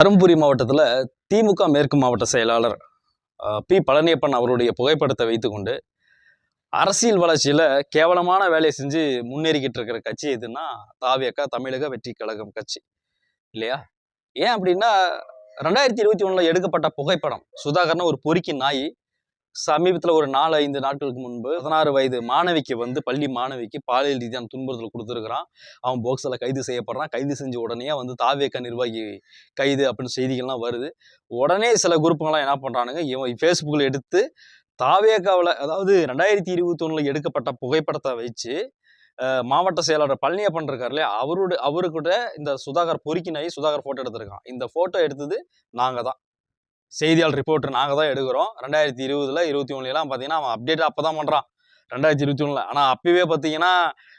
தருமபுரி மாவட்டத்தில் திமுக மேற்கு மாவட்ட செயலாளர் பி. பழனியப்பன் அவருடைய புகைப்படத்தை வைத்துக்கொண்டு அரசியல் வளர்ச்சியில் கேவலமான வேலையை செஞ்சு முன்னேறிக்கிட்டு இருக்கிற கட்சி எதுன்னா தாவியக்கா தமிழக வெற்றி கழகம் கட்சி. இல்லையா? ஏன் அப்படின்னா ரெண்டாயிரத்தி இருபத்தி ஒன்றில் எடுக்கப்பட்ட புகைப்படம் சுதாகர்னு ஒரு பொறுக்கி நாய் சமீபத்தில் ஒரு நாலு ஐந்து நாட்களுக்கு முன்பு பதினாறு வயது மாணவிக்கு வந்து பள்ளி மாணவிக்கு பாலியல் ரீதியான துன்புறுத்தல் கொடுத்துருக்குறான். அவன் போக்ஸில் கைது செய்யப்படுறான். கைது செஞ்ச உடனே வந்து தாவேக்க நிர்வாகி கைது அப்படின்னு செய்திகள்லாம் வருது. உடனே சில குரூப்புங்கள்லாம் என்ன பண்ணுறானுங்க இவன் ஃபேஸ்புக்கில் எடுத்து தாவேக்காவில் அதாவது ரெண்டாயிரத்தி இருபத்தி ஒன்றில் எடுக்கப்பட்ட புகைப்படத்தை வச்சு மாவட்ட செயலாளர் பழனியப்பன் இருக்கார் இல்லையா? அவரோட அவருக்கிட்ட இந்த சுதாகர் பொறுக்கி நாய் சுதாகர் ஃபோட்டோ எடுத்திருக்கான். இந்த ஃபோட்டோ எடுத்தது நாங்கள் தான். செய்தியாளர் ரிப்போர்ட்டர் நாங்கள் தான் எடுக்கிறோம். ரெண்டாயிரத்தி இருபதுல இருபத்தி ஒன்றுலாம் பார்த்தீங்கன்னா அவன் அப்டேட் அப்போ தான் பண்ணுறான் ரெண்டாயிரத்தி இருபத்தி ஒன்றில் ஆனால் அப்பவே பார்த்தீங்கன்னா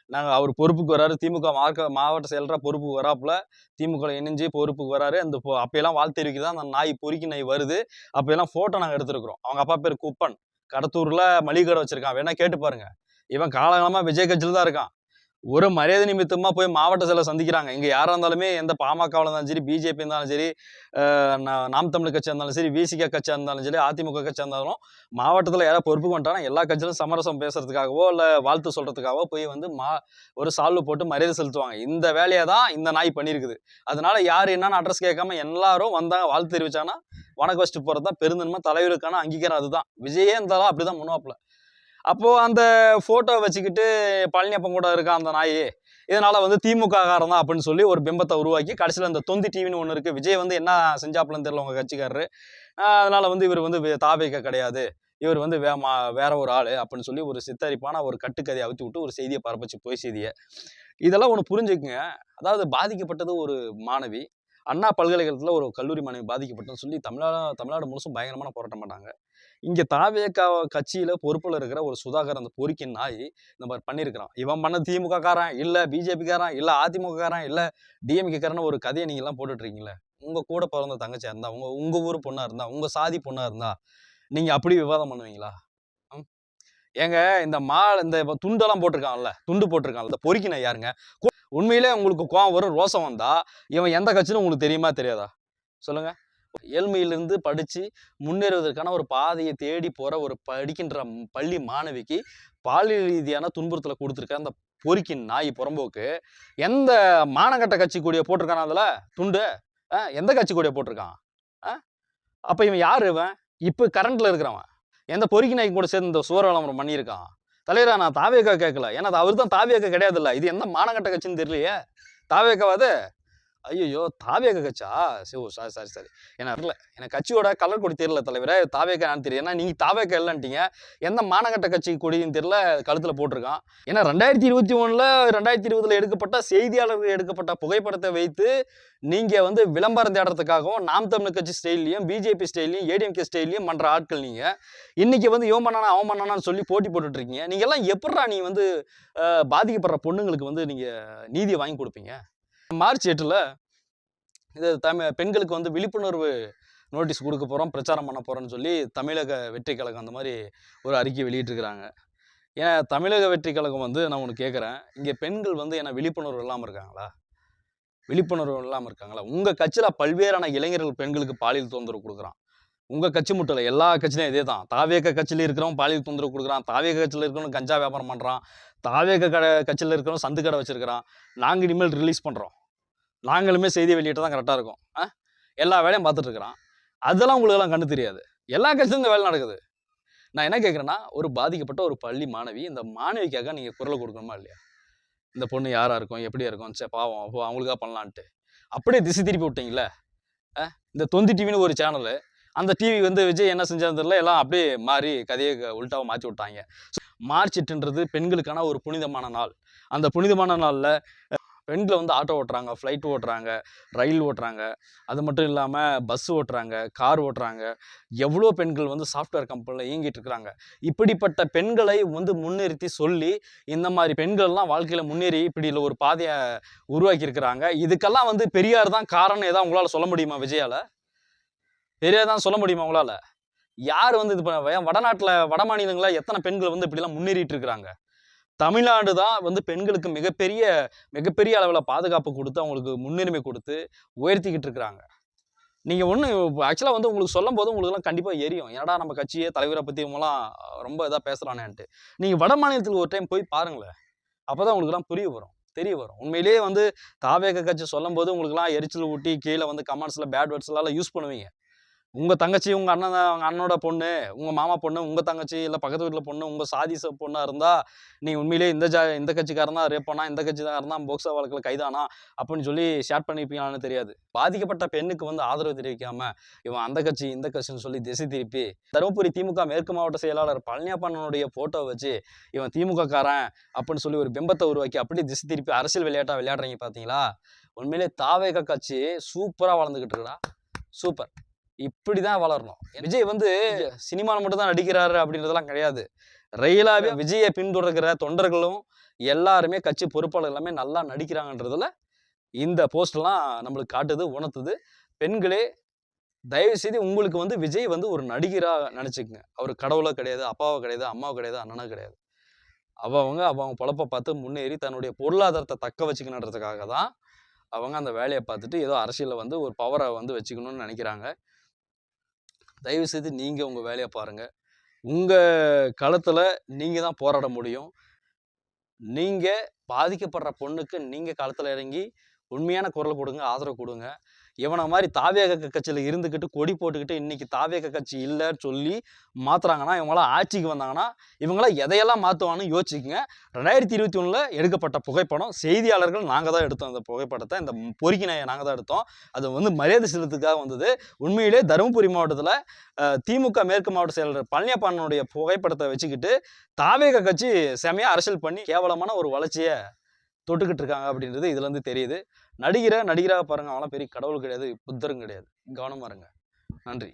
நாங்கள் அவர் பொறுப்புக்கு வராரு. திமுக மார்க்க மாவட்ட செயலராக பொறுப்புக்கு வராப்புல திமுக இணைஞ்சு பொறுப்புக்கு வராரு. அந்த பொ- அப்பயெல்லாம் வாழ்த்து தெரிவிக்க தான் அந்த நாய் பொறுக்கி நாய் வருது. அப்போயெல்லாம் ஃபோட்டோ நாங்கள் எடுத்துருக்குறோம். அவங்க அப்பா பேர் குப்பன். கடத்தூரில் மளிகை கடை வச்சுருக்கான். வேணா கேட்டு பாருங்க. இவன் காலகாலமாக விஜய் கட்சியில் தான் இருக்கான். ஒரு மரியாதை நிமித்தமாக போய் மாவட்ட செயலை சந்திக்கிறாங்க. இங்கே யாராக இருந்தாலுமே எந்த பாமகவில் இருந்தாலும் சரி பிஜேபி இருந்தாலும் சரி நாம் தமிழ் கட்சியாக இருந்தாலும் சரி விசிக கட்சியாக இருந்தாலும் சரி அதிமுக கட்சியாக இருந்தாலும் மாவட்டத்தில் யாராவது பொறுப்பு கொண்டானா எல்லா கட்சியிலும் சமரசம் பேசுறதுக்காகவோ இல்லை வாழ்த்து சொல்கிறதுக்காகவோ போய் வந்து மா ஒரு சால்வு போட்டு மரியாதை செலுத்துவாங்க. இந்த வேலையை தான் இந்த நாய் பண்ணியிருக்குது. அதனால யார் என்னன்னு அட்ரஸ் கேட்காம எல்லாரும் வந்தாங்க வாழ்த்து தெரிவிச்சாங்கன்னா வணக்கம் வச்சுட்டு போகிறது தான் பெருந்தன்மை தலைவருக்கான அங்கீகாரம் அதுதான். விஜயே இருந்தாலும் அப்படிதான் முன்னாப்பில் அப்போது அந்த ஃபோட்டோவை வச்சுக்கிட்டு பழனியப்பன் கூட இருக்கான் அந்த நாய் இதனால் வந்து திமுககாரன் தான் அப்படின்னு சொல்லி ஒரு பிம்பத்தை உருவாக்கி கடைசியில் இந்த தொந்தி டிவின்னு ஒன்று இருக்குது விஜய் வந்து என்ன செஞ்சாப்புலன்னு தெரியல உங்கள் கட்சிக்காரரு. அதனால் வந்து இவர் வந்து தாபேக்க கிடையாது. இவர் வந்து வே மா வேற ஒரு ஆள் அப்படின்னு சொல்லி ஒரு சித்தரிப்பான ஒரு கட்டுக்கதையை அவுத்து விட்டு ஒரு செய்தியை பரப்பிச்சு போய் செய்தியை. இதெல்லாம் ஒன்று புரிஞ்சுக்குங்க. அதாவது பாதிக்கப்பட்டது ஒரு மாணவி. அண்ணா பல்கலைக்கழகத்தில் ஒரு கல்லூரி மாணவி பாதிக்கப்பட்டோம்னு சொல்லி தமிழ்நாடு தமிழ்நாடு முழுசும் பயங்கரமான போராட்டம் பண்ணாங்க. இங்கே தாவேக்கா கட்சியில் பொறுப்பில் இருக்கிற ஒரு சுதாகர் அந்த பொறுக்கி நாய் இந்த மாதிரி பண்ணியிருக்கிறான் இவன் பண்ண திமுக காரன் இல்லை பிஜேபிக்காரன் இல்லை அதிமுக காரன் இல்லை டிஎம்கேக்காரன் ஒரு கதையை நீங்கள்லாம் போட்டுட்டு இருக்கீங்களே உங்கள் கூட பிறந்த தங்கச்சியாக இருந்தால் உங்கள் உங்கள் ஊர் பொண்ணாக இருந்தா உங்கள் சாதி பொண்ணாக இருந்தா நீங்கள் அப்படி விவாதம் பண்ணுவீங்களா? ம்? ஏங்க இந்த மா இந்த துண்டெல்லாம் போட்டிருக்கான்ல துண்டு போட்டிருக்கான்ல இந்த யாருங்க? உண்மையிலே உங்களுக்கு கோவம் வரும் ரோசம் வந்தா இவன் எந்த கட்சின்னு உங்களுக்கு தெரியுமா தெரியாதா? சொல்லுங்க. ஏழ்மையிலிருந்து படித்து முன்னேறுவதற்கான ஒரு பாதையை தேடி போகிற ஒரு படிக்கின்ற பள்ளி மாணவிக்கு பாலியல் ரீதியான துன்புறுத்தலை கொடுத்துருக்க அந்த பொறுக்கின் நாய் புறம்போக்கு எந்த மானகட்ட கட்சி கூடிய போட்டிருக்கானா அதில்? துண்டு. ஆ, எந்த கட்சி கூடிய போட்டிருக்கான். ஆ அப்போ இவன் யார் இவன்? இப்போ கரண்ட்டில் இருக்கிறவன். எந்த பொறுக்கி நாய்க்கு கூட சேர்ந்து இந்த சுவர் விளம்பரம் பண்ணியிருக்கான். தலைவரா நான் தாவேக்கா கேட்கல ஏன்னா அது அவர் தான் தாவேக்கா கிடையாதுல்ல. இது என்ன மானகட்ட கட்சின்னு தெரியலையே. தாவேக்காவது ஐயோ தாவேக கட்சா? சரி சாரி சாரி சாரி. எனக்கு தெரியல. எனக்கு கட்சியோட கலர் கொடி தெரியல தலைவரே. தாவேக்கான்னு நான் தெரியும் ஏன்னா நீங்கள் தாவேக்கா இல்லைன்ட்டீங்க. எந்த மானகட்ட கட்சி கொடின்னு தெரியல. கழுத்தில் போட்டிருக்கான். ஏன்னா ரெண்டாயிரத்தி இருபத்தி ஒன்றில் ரெண்டாயிரத்தி இருபதில் எடுக்கப்பட்ட செய்தியாளர்கள் எடுக்கப்பட்ட புகைப்படத்தை வைத்து நீங்கள் வந்து விளம்பரம் தேடுறதுக்காகவும் நாம் தமிழ் கட்சி ஸ்டைல்லையும் பிஜேபி ஸ்டைல்லையும் ஏடிஎம்கே ஸ்டைல்லையும் பண்ணுற ஆட்கள் நீங்கள் இன்னைக்கு வந்து இவன் பண்ணானா அவன் பண்ணானான்னு சொல்லி போட்டி போட்டுட்டு இருக்கீங்க நீங்க எல்லாம் எப்படா நீ வந்து பாதிக்கப்படுற பொண்ணுங்களுக்கு வந்து நீங்கள் நீதியை வாங்கி கொடுப்பீங்க? மார்ச் எட்டில் இது தமிழ் பெண்களுக்கு வந்து விழிப்புணர்வு நோட்டீஸ் கொடுக்க போகிறோம் பிரச்சாரம் பண்ண போகிறோம்னு சொல்லி தமிழக வெற்றி கழகம் அந்த மாதிரி ஒரு அறிக்கை வெளியிட்டிருக்கிறாங்க. ஏன்னா தமிழக வெற்றி கழகம் வந்து நான் ஒன்று கேட்குறேன் இங்கே பெண்கள் வந்து என்ன விழிப்புணர்வு இல்லாமல் இருக்காங்களா? விழிப்புணர்வு இல்லாமல் இருக்காங்களா? உங்கள் கட்சியில் பல்வேறான இளைஞர்கள் பெண்களுக்கு பாலியல் தொந்தரவு கொடுக்குறான். உங்கள் கட்சி மட்டும் இல்லை எல்லா கட்சியிலும் இதே தான் தாவேக கட்சியில் இருக்கிறவன் பாலியல் தொந்தரவு கொடுக்குறான். தாவேக கட்சியில் இருக்கிறவன் கஞ்சா வியாபாரம் பண்ணுறான் தாவேக கடை கட்சியில் இருக்கிறவன் சந்து கடை வச்சுருக்கிறான். நாங்கள் இனிமேல் ரிலீஸ் பண்ணுறோம் நாங்களுமே செய்தி வெளியிட்டு தான் கரெக்டாக இருக்கும். ஆ? எல்லா வேலையும் பார்த்துட்டு இருக்கிறான் அதெல்லாம் உங்களுக்கெல்லாம் கண்டு தெரியாது. எல்லா கட்சியும் இந்த வேலை நடக்குது. நான் என்ன கேட்குறேன்னா ஒரு பாதிக்கப்பட்ட ஒரு பள்ளி மாணவி இந்த மாணவிக்காக நீங்கள் குரல் கொடுக்கணுமா இல்லையா? இந்த பொண்ணு யாராக இருக்கும் எப்படியா இருக்கும் சே பாவம் அப்போ அவங்களுக்காக பண்ணலான்ட்டு. அப்படியே திசை திருப்பி விட்டீங்களே? ஆ? இந்த தொந்தி டிவின்னு ஒரு சேனலு அந்த டிவி வந்து விஜய் என்ன செஞ்சான்னு தெரியல எல்லாம் அப்படியே மாறி கதையை உல்ட்டாவை மாற்றி விட்டாங்க. மார்ச் எட்டுன்றது பெண்களுக்கான ஒரு புனிதமான நாள். அந்த புனிதமான நாளில் பெண்களை வந்து ஆட்டோ ஓட்டுறாங்க ஃப்ளைட் ஓட்டுறாங்க ரயில் ஓட்டுறாங்க. அது மட்டும் இல்லாமல் பஸ் ஓட்டுறாங்க கார் ஓட்டுறாங்க. எவ்வளோ பெண்கள் வந்து சாஃப்ட்வேர் கம்பெனியில் இயங்கிட்டு இருக்கிறாங்க இப்படிப்பட்ட பெண்களை வந்து முன்னிறுத்தி சொல்லி இந்த மாதிரி பெண்கள்லாம் வாழ்க்கையில் முன்னேறி இப்படி இல்லை ஒரு பாதையை உருவாக்கி இருக்கிறாங்க இதுக்கெல்லாம் வந்து பெரியார் தான் காரணம் ஏதாவது உங்களால் சொல்ல முடியுமா விஜயால? பெரியார் தான் சொல்ல முடியுமா உங்களால்? யார் வந்து இது பண்ண ஏன் வடநாட்டில் வட மாநிலங்களில் எத்தனை பெண்கள் வந்து இப்படிலாம் முன்னேறிட்டு இருக்கிறாங்க தமிழ்நாடு தான் வந்து பெண்களுக்கு மிகப்பெரிய மிகப்பெரிய அளவில் பாதுகாப்பு கொடுத்து அவங்களுக்கு முன்னுரிமை கொடுத்து உயர்த்திக்கிட்டு இருக்கிறாங்க. நீங்கள் ஒன்று ஆக்சுவலாக வந்து உங்களுக்கு சொல்லும் போது உங்களுக்குலாம் கண்டிப்பாக எரியும். ஏன்னா நம்ம கட்சியே தலைவரை பற்றி இவங்களாம் ரொம்ப இதாக பேசுகிறானேன்ட்டு நீங்கள் வட மாநிலத்துக்கு ஒரு டைம் போய் பாருங்களேன். அப்போ தான் உங்களுக்குலாம் புரிய வரும் தெரிய வரும். உண்மையிலேயே வந்து தாவேக கட்சி சொல்லும் போது உங்களுக்குலாம் எரிச்சல் ஊட்டி கீழே வந்து கமெண்ட்ஸில் பேட் வேர்ட்ஸ்லாம் யூஸ் பண்ணுவீங்க. உங்கள் தங்கச்சி உங்கள் அண்ணன் உங்கள் அண்ணனோட பொண்ணு உங்கள் மாமா பொண்ணு உங்கள் தங்கச்சி இல்லை பக்கத்து வீட்டில் பொண்ணு உங்கள் சாதி ச பொண்ணாக இருந்தால் நீ உண்மையிலேயே இந்த ஜா இந்த கட்சிக்காரன் தான் ரேப் பண்ணா இந்த கட்சி தான் போக்சோ வழக்கில் கைதானா அப்படின்னு சொல்லி ஷேர் பண்ணியிருப்பீங்களான்னு தெரியாது. பாதிக்கப்பட்ட பெண்ணுக்கு வந்து ஆதரவு தெரிவிக்காம இவன் அந்த கட்சி இந்த கட்சின்னு சொல்லி திசை திருப்பி தருமபுரி திமுக மேற்கு மாவட்ட செயலாளர் பழனியப்பண்ணனுடைய ஃபோட்டோ வச்சு இவன் திமுக காரன் அப்படின்னு சொல்லி ஒரு பிம்பத்தை உருவாக்கி அப்படி திசை திருப்பி அரசியல் விளையாட்டாக விளையாடுறீங்க பார்த்தீங்களா உண்மையிலே தாவேக கட்சி சூப்பராக வளர்ந்துக்கிட்டு இருக்குடா. சூப்பர். இப்படி தான் வளரணும் விஜய் வந்து சினிமாவில் மட்டும் தான் நடிக்கிறாரு அப்படின்றதெல்லாம் கிடையாது. ரயிலாவே விஜயை பின்தொடர்கிற தொண்டர்களும் எல்லாருமே கட்சி பொறுப்பாளர் எல்லாமே நல்லா நடிக்கிறாங்கன்றதுல இந்த போஸ்ட்லாம் நம்மளுக்கு காட்டுது உணர்த்துது. பெண்களே தயவு செய்து உங்களுக்கு வந்து விஜய் வந்து ஒரு நடிகரா நினச்சிக்கங்க. அவர் கடவுளோ கிடையாது அப்பாவோ கிடையாது அம்மாவோ கிடையாது அண்ணனோ கிடையாது. அவங்க அவங்க பொழப்ப பார்த்து முன்னேறி தன்னுடைய பொருளாதாரத்தை தக்க வச்சுக்கணுன்றதுக்காக தான் அவங்க அந்த வேலையை பார்த்துட்டு ஏதோ அரசியலில் வந்து ஒரு பவரை வந்து வச்சுக்கணும்னு நினைக்கிறாங்க. தயவு செய்து நீங்கள் உங்கள் வேலையை பாருங்கள் உங்கள் களத்தில் நீங்கள் தான் போராட முடியும். நீங்கள் பாதிக்கப்படுற பொண்ணுக்கு நீங்கள் களத்தில் இறங்கி உண்மையான குரல் கொடுங்க ஆதரவு கொடுங்க. இவனை மாதிரி தாவேக கட்சியில் இருந்துக்கிட்டு கொடி போட்டுக்கிட்டு இன்னைக்கு தாவேக கட்சி இல்லைன்னு சொல்லி மாற்றுறாங்கன்னா இவங்களாம் ஆட்சிக்கு வந்தாங்கன்னா இவங்களாம் எதையெல்லாம் மாற்றுவான்னு யோசிச்சுக்கங்க. ரெண்டாயிரத்தி இருபத்தி ஒன்றில் எடுக்கப்பட்ட புகைப்படம் செய்தியாளர்கள் நாங்கள் தான் எடுத்தோம் அந்த புகைப்படத்தை. இந்த பொறுக்கி நாயை நாங்கள் தான் எடுத்தோம். அது வந்து மரியாதை செலுத்துக்காக வந்தது. உண்மையிலே தருமபுரி மாவட்டத்தில் திமுக மேற்கு மாவட்ட செயலர் பழனியப்பானுடைய புகைப்படத்தை வச்சுக்கிட்டு தாவேக கட்சி செமையாக அரசியல் பண்ணி கேவலமான ஒரு வளர்ச்சியை தொட்டுக்கிட்டு இருக்காங்க அப்படின்றது இதுல இருந்து தெரியுது. நடிகரை நடிகராக பாருங்க அவங்களாம் பெரிய கடவுள் கிடையாது புத்தரும் கிடையாது. கவனமா இருங்க. நன்றி.